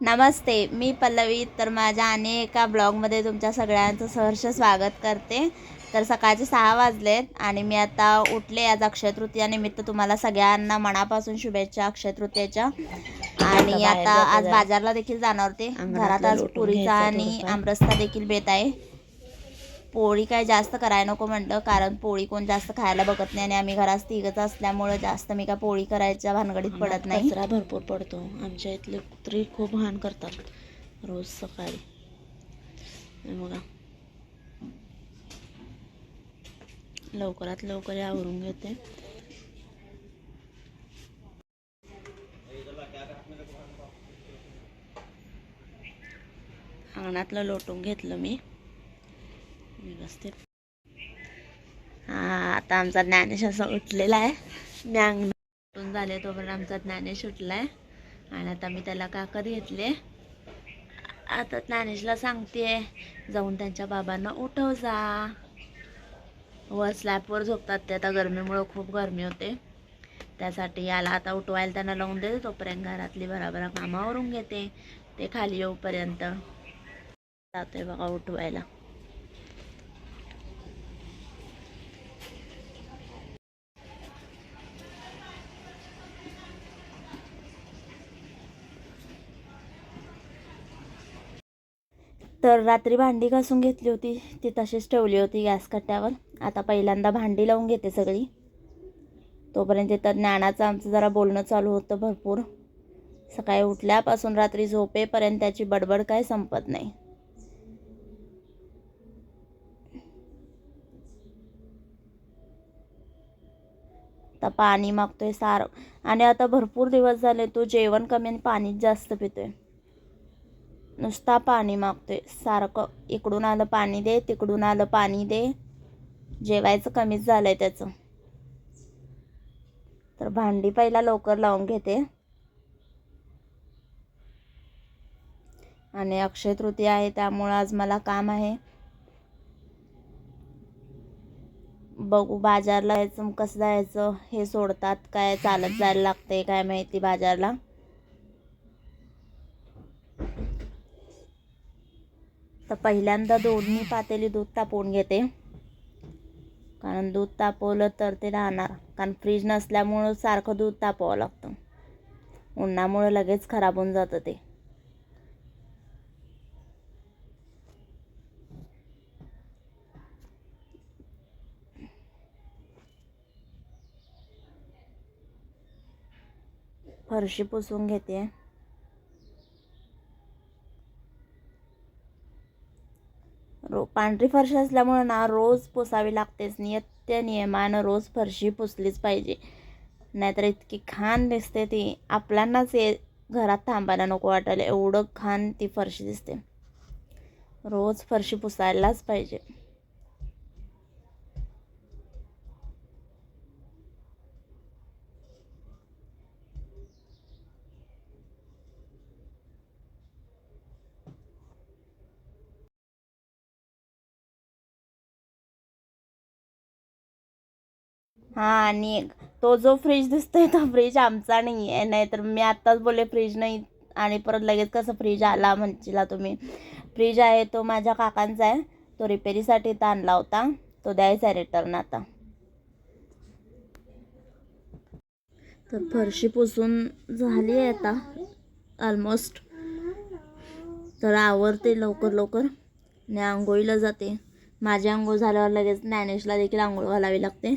नमस्ते मी पल्लवी. तर माझ्या आणि एका ब्लॉगमध्ये तुमच्या सगळ्यांचं सहर्ष स्वागत करते. तर सकाळचे सहा वाजलेत आणि मी आता उठले आज अक्षय तृतीयानिमित्त. तुम्हाला सगळ्यांना मनापासून शुभेच्छा अक्षय तृतीयाच्या. आणि आता आज जरा. बाजारला देखील जाणार होते. घरात आज पुरीचा आणि. आमरस्ता देखील बेत आहे. पोळी काय जास्त करायला नको म्हटलं कारण पोळी कोण जास्त खायला बघत नाही आणि आम्ही घरात तिघच असल्यामुळं जास्त मी काय पोळी करायच्या भानगडीत पडत नाही. कचरा भरपूर पडतो. आमच्या इथले कुत्री खूप घाण करतात रोज सकाळी. बघा. लवकरात लवकर आवरून घेते. अंगणातलं लोटून घेतलं मी. व्यवस्थित. हा आता आमचा ज्ञानेश असा उठलेला आहे. मी उठून झाले तोपर्यंत आमचा ज्ञानेश उठला आहे आणि आता मी त्याला काकत घेतले. आता ज्ञानेशला सांगते जाऊन त्यांच्या बाबांना उठव जा वर स्लॅपवर झोपतात ते आता गरमीमुळं खूप गरमी होते. त्यासाठी याला आता उठवायला त्यांना लावून देते तोपर्यंत घरातली बराबर कामावरून घेते. ते खाली येऊपर्यंत. जातोय बघा उठवायला. तर रात्री भांडी घासून घेतली होती. ती तशीच ठेवली होती गॅस कट्ट्यावर. आता पहिल्यांदा भांडी लावून घेते सगळी. तोपर्यंत तिथं ज्ञानाचं आमचं जरा बोलणं चालू होतं भरपूर. सकाळी उठल्यापासून रात्री झोपेपर्यंत त्याची बडबड काय संपत नाही. आता पाणी मागतोय सार. आणि आता भरपूर दिवस झाले तो जेवण कमी आणि पाणीच जास्त पितोय. नुसता पाणी मागतोय. सारखं इकडून आलं पाणी दे तिकडून आलं पाणी दे. जेवायचं कमीच झालं आहे त्याचं. तर भांडी पहिला लवकर लावून घेते. आणि अक्षय तृतीया आहे त्यामुळं आज मला काम आहे. बघू बाजारला जायचं कसं जायचं हे सोडतात काय चालत जायला लागते काय माहिती बाजारला. तर पहिल्यांदा दोन्ही पातेली दूध तापवून घेते. कारण दूध तापवलं तर ते राहणार. कारण फ्रीज नसल्यामुळं सारखं दूध तापवावं लागतं. उन्हामुळं लगेच खराब होऊन जातं ते. फरशी पुसून घेते. पांढरी फरशी असल्यामुळं ना रोज पुसावी लागतेच. नियत्य नियमानं रोज फरशी पुसलीच पाहिजे. नाहीतर इतकी खान दिसते ती. आपल्यांनाच ये घरात थांबायला नको वाटायला. एवढं खान ती फरशी दिसते. रोज फरशी पुसायलाच पाहिजे. हां आणि तो जो फ्रीज दिसतोय तो फ्रीज आमचा नाही आहे नाहीतर मी आत्ताच बोलले फ्रीज नाही. आणि परत लगेच कसं फ्रीज आला म्हणशीला तुम्ही. फ्रीज आहे तो माझ्या काकांचा आहे. तो रिपेरीसाठी तर आणला होता. तो द्यायचा आहे रिटर्न आता. तर फरशी पुसून झाली आहे आता. ऑलमोस्ट तर आवरते लवकर लवकर. आणि आंघोळीला जाते. माझी आंघोळ झाल्यावर लगेच ज्ञानेशला देखील आंघोळ घालावी लागते.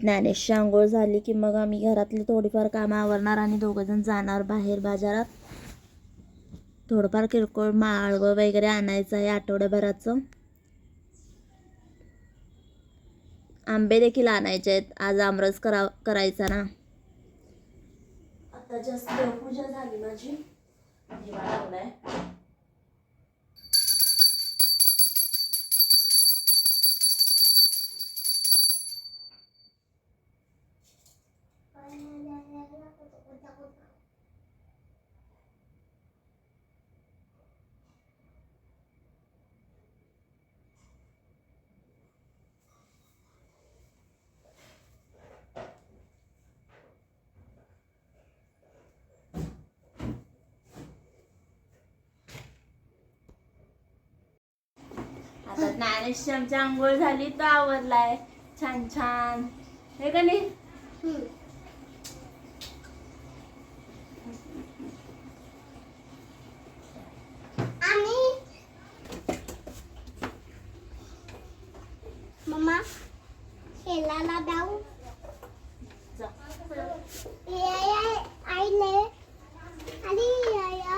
ज्ञानेशची आंघोळ झाली की मग आम्ही घरातली थोडीफार कामं आवरणार आणि दोघंजण जाणार बाहेर बाजारात. थोडंफार किरकोळ माळगं वगैरे आणायचं आहे आठवड्याभराचं. आंबे देखील आणायचे आहेत. आज आमरस करा करायचा ना. आता जास्त पूजा झाली माझी. दिवा लावलाय ज्ञानेशची आमची आंघोळ झाली तो आवरलाय छान छान हे का नाही आणि मम्मा शेलाला जाऊ जा. या या आईले आणि या या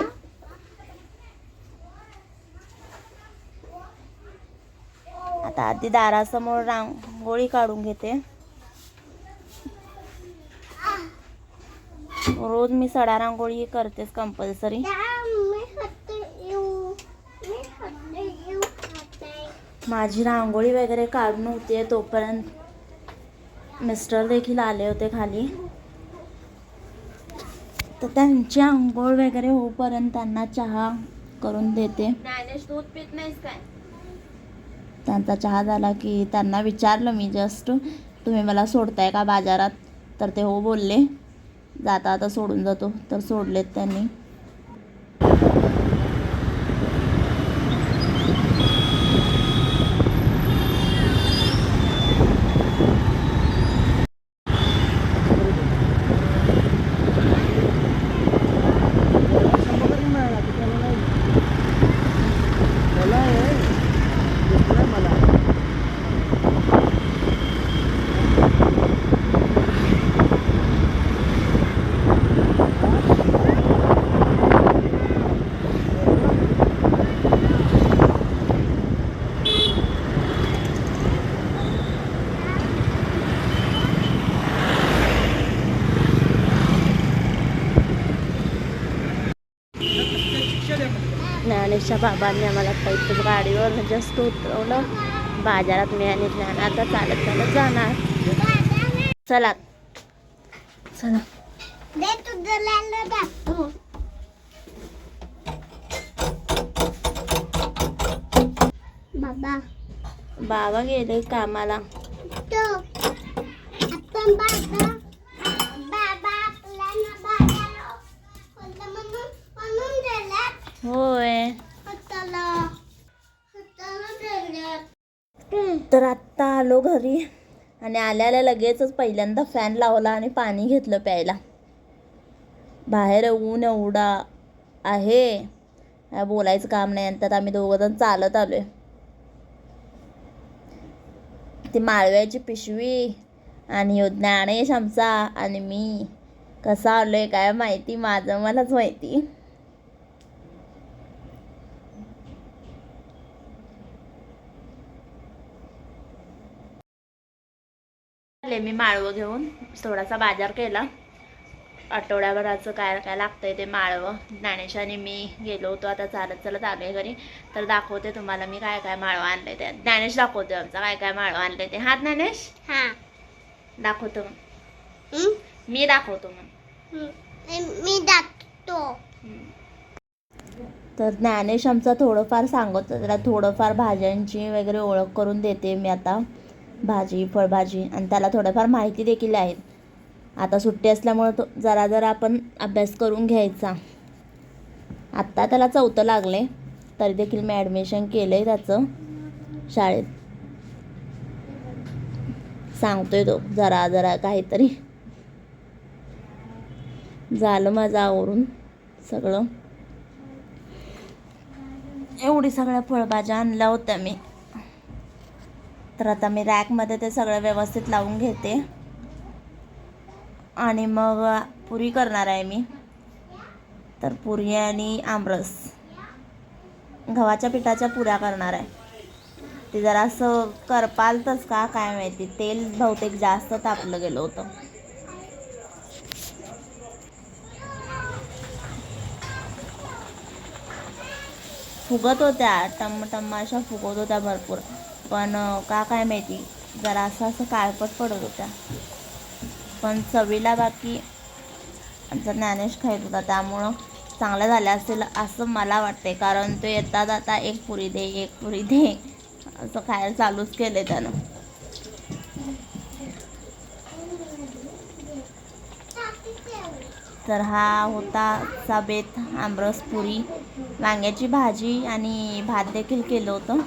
आता आधी दारासमोर रांगोळी काढून घेते. रोज मी सडा रांगोळी करतेच कंपल्सरी माझी रांगोळी वगैरे काढून होते तोपर्यंत मिस्टर देखील आले होते खाली. तर त्यांची आंघोळ वगैरे होऊपर्यंत त्यांना चहा करून देते. दूध पित नाहीस काय? त्यांचा चहा झाला की त्यांना विचारलं मी जस्ट तुम्ही मला सोडताय का बाजारात? तर ते हो बोलले जाता आता सोडून जातो. तर सोडलेत त्यांनी. ज्ञानेशच्या बाबांनी आम्हाला इथंच गाडीवर जस्ट उतरवलं. बाजारात मी आणि ज्ञान. आता चालत चालत जाणार. चला. चला. बाबा. बाबा गेले कामाला तो आपण बाबा बाबा आपल्याला बाजारात होतं म्हणून म्हणून दिल्यात होय हाताला हाताला दिल्यात तर आत्ता आलो घरी. आणि आल्याला लगेचच पहिल्यांदा फॅन लावला आणि पाणी घेतलं प्यायला. बाहेर ऊन एवढा आहे. बोलायचं काम नाही आणि त्यात आम्ही दोघं जण चालत आहे ती माळव्याची पिशवी आणि ज्ञानेश आमचा आणि मी. कसा आलो आहे काय माहिती? माझं मलाच माहिती. आले मी माळवं घेऊन. थोडासा बाजार केला. आठवड्याभराचं काय काय लागतंय ते माळवं. ज्ञानेश आणि मी गेलो होतो. आता चालत चालत आलोय घरी. तर दाखवते तुम्हाला मी काय काय माळवं आणलंय ते. ज्ञानेश दाखवते आमचा. काय काय माळवं आणलंय ते. हा ज्ञानेश? हा. दाखवतो मग. मी दाखवतो मग. मी दाखतो तर ज्ञानेश आमचा थोडंफार सांगत. त्याला थोडंफार भाज्यांची वगैरे ओळख करून देते मी आता. भाजी फळभाजी आणि त्याला थोडंफार माहिती देखील आहे. आता सुट्टी असल्यामुळं तो जरा जरा आपण अभ्यास करून घ्यायचा. आत्ता त्याला चौथं लागले तरी देखील मी ॲडमिशन केलं आहे त्याचं. शाळेत. सांगतोय तो जरा जरा काहीतरी. झालं माझं आवरून सगळं. एवढी सगळ्या फळभाज्या आणल्या होत्या मी. तर आता मी रॅकमध्ये ते सगळं व्यवस्थित लावून घेते. आणि मग पुरी करणार आहे मी. तर पुरी आणि आमरस. गव्हाच्या पिठाच्या पुऱ्या करणार आहे. ते जरा असं करपालतच का काय माहिती. तेल बहुतेक जास्त तापलं गेलं होतं. फुगत होत्या टम टम अशा फुगत होत्या भरपूर. पण का काय माहिती. जरा असं असं काळपट पडत होत्या. पण चवीला बाकी आमचा ज्ञानेश खायत होता. त्यामुळं चांगल्या झाल्या असेल असं मला वाटते कारण तो येतात आता एक पुरी दे एक पुरी दे. असं खायला चालूच केलं त्यानं. तर हा होता चाबेत आमरस पुरी. वांग्याची भाजी आणि भात देखील केलं होतं.